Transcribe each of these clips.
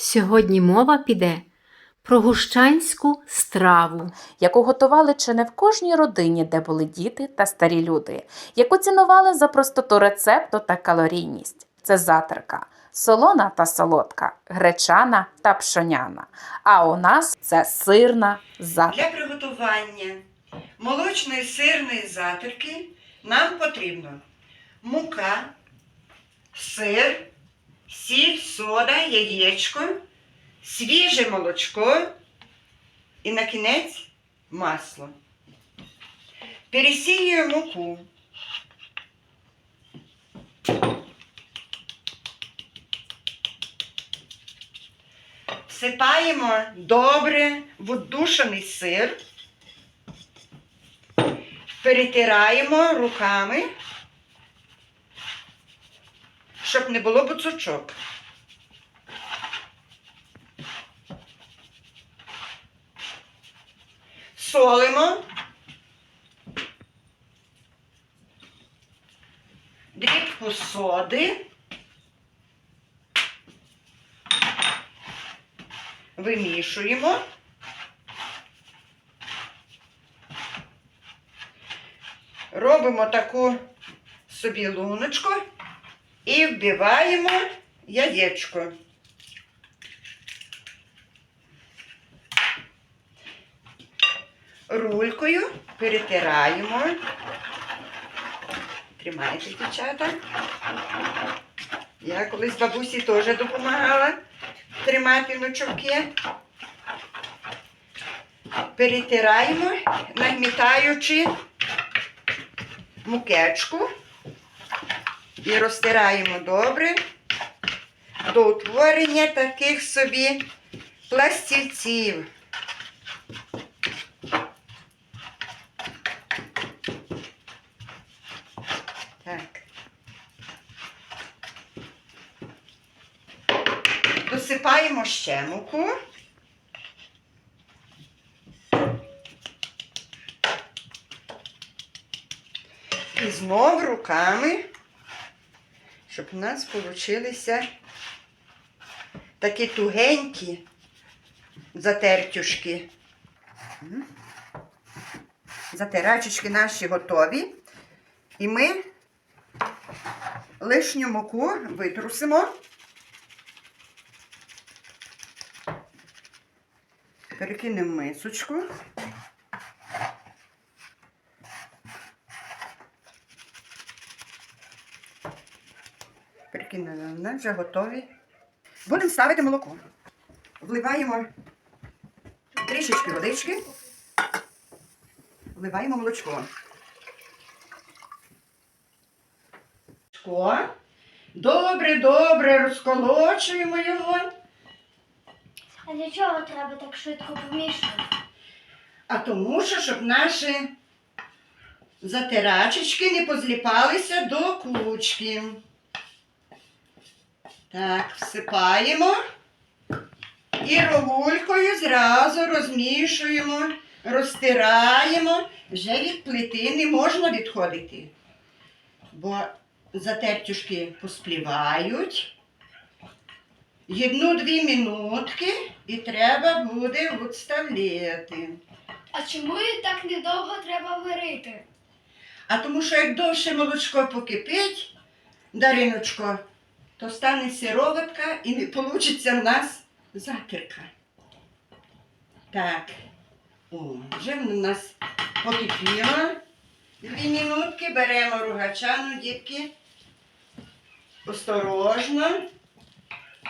Сьогодні мова піде про гущанську страву. яку готували чи не в кожній родині, де були діти та старі люди, яку цінували за простоту рецепту та калорійність. Це затерка. Солона та солодка, гречана та пшоняна. А у нас це сирна затерка. Для приготування молочної сирної затирки нам потрібно мука, сир, сіль, сода, яєчко, свіже молочко і на кінець масло. Пересіюємо муку. Всипаємо добре віддушений сир. Перетираємо руками, щоб не було буцучок. Солимо. Дрібку соди. Вимішуємо. Робимо таку собі луночку і вбиваємо яєчко. Рулькою перетираємо. Тримайте, дівчата. Я колись бабусі теж допомагала тримати ночовки. Перетираємо, нагмітаючи мукечку і розтираємо добре до утворення таких собі пластівців. Так. Досипаємо ще муку. І знов руками, щоб у нас получилися такі тугенькі затертюшки. Затирачечки наші готові. І ми лишню муку витрусимо. Перекинемо мисочку. Вони вже готові. Будемо ставити молоко. Вливаємо трішечки водички. Вливаємо молочко. Молочко. Добре, добре розколочуємо його. А для чого треба так швидко помішувати? А тому що, щоб наші затирачечки не позліпалися до кучки. Так, всипаємо і рогулькою зразу розмішуємо, розтираємо. Вже від плити не можна відходити, бо затертюшки посплівають. Одну-дві минутки і треба буде відставляти. А чому її так недовго треба варити? А тому що як довше молочко покипить, Дариночко, то стане сироватка і не вийде в нас затирка. Так, о, вже в нас покипіло. Дві минутки беремо ругачану, дітки. Осторожно.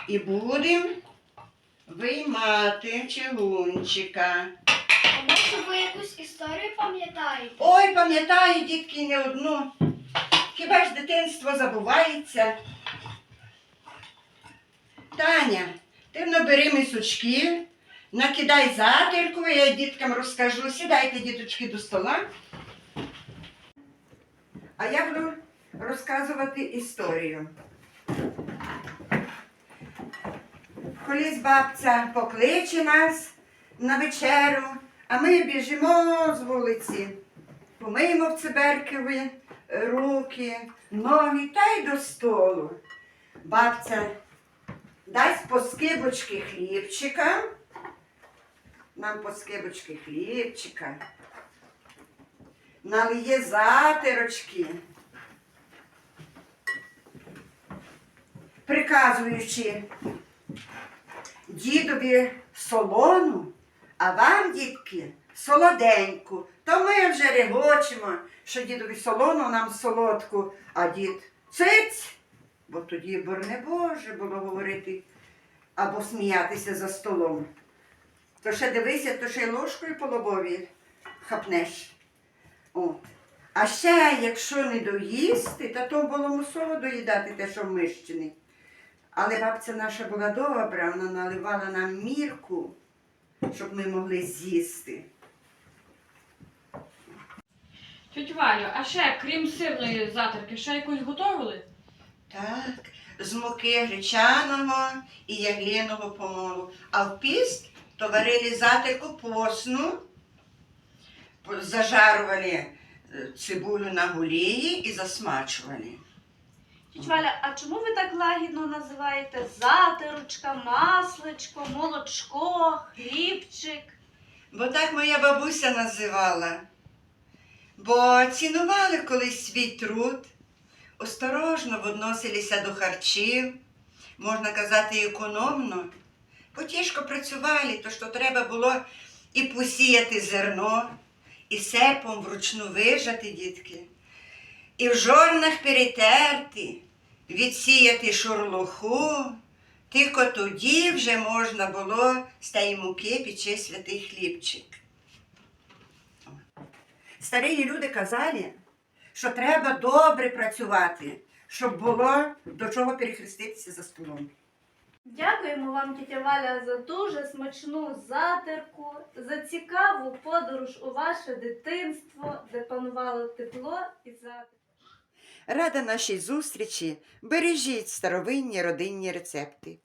І будемо виймати чигунчика. Може ви якусь історію пам'ятаєте? Ой, пам'ятаю, дітки, не одну. Хіба ж дитинство забувається? Таня, ти ну бери мисочки, накидай затирку, я діткам розкажу. Сідайте, діточки, до стола. А я буду розказувати історію. Колись бабця покличе нас на вечеру, а ми біжимо з вулиці. Помиємо в циберкові руки, ноги та й до столу. Бабця дасть по скибочки хлібчика. Нам по скибочки хлібчика. Налиє затирочки. Приказуючи дідові солону, а вам, дітки, солоденьку. То ми вже регочемо, що дідові солону нам солодку, а дід циць. Бо тоді борне Боже було говорити або сміятися за столом. То ще дивися, то ще й ложкою по лобові хапнеш. От. А ще, якщо не доїсти, то то було мусово доїдати те, що вмищене. Але бабця наша була добра, вона наливала нам мірку, щоб ми могли з'їсти. Тетя Валю, а ще, крім сирної затерки, ще якусь готували? Так, з муки гречаного і ягліного помолу. А в піст то варили затику посну, зажарували е, цибулю на гулії і засмачували. Валя, а чому ви так лагідно називаєте затерочка, масличко, молочко, хлібчик? Бо так моя бабуся називала. Бо цінували колись свій труд, осторожно відносилися до харчів, можна казати, економно. Бо працювали, то що треба було і посіяти зерно, і серпом вручну вижати, дітки, і в жорнах перетерти, відсіяти шурлуху. Тільки тоді вже можна було з тієї муки печи святий хлібчик. Старі люди казали, що треба добре працювати, щоб було до чого перехреститися за столом. Дякуємо вам, тітя Валя, за дуже смачну затерку, за цікаву подорож у ваше дитинство, де панувало тепло і затишок. Рада нашій зустрічі, бережіть старовинні родинні рецепти.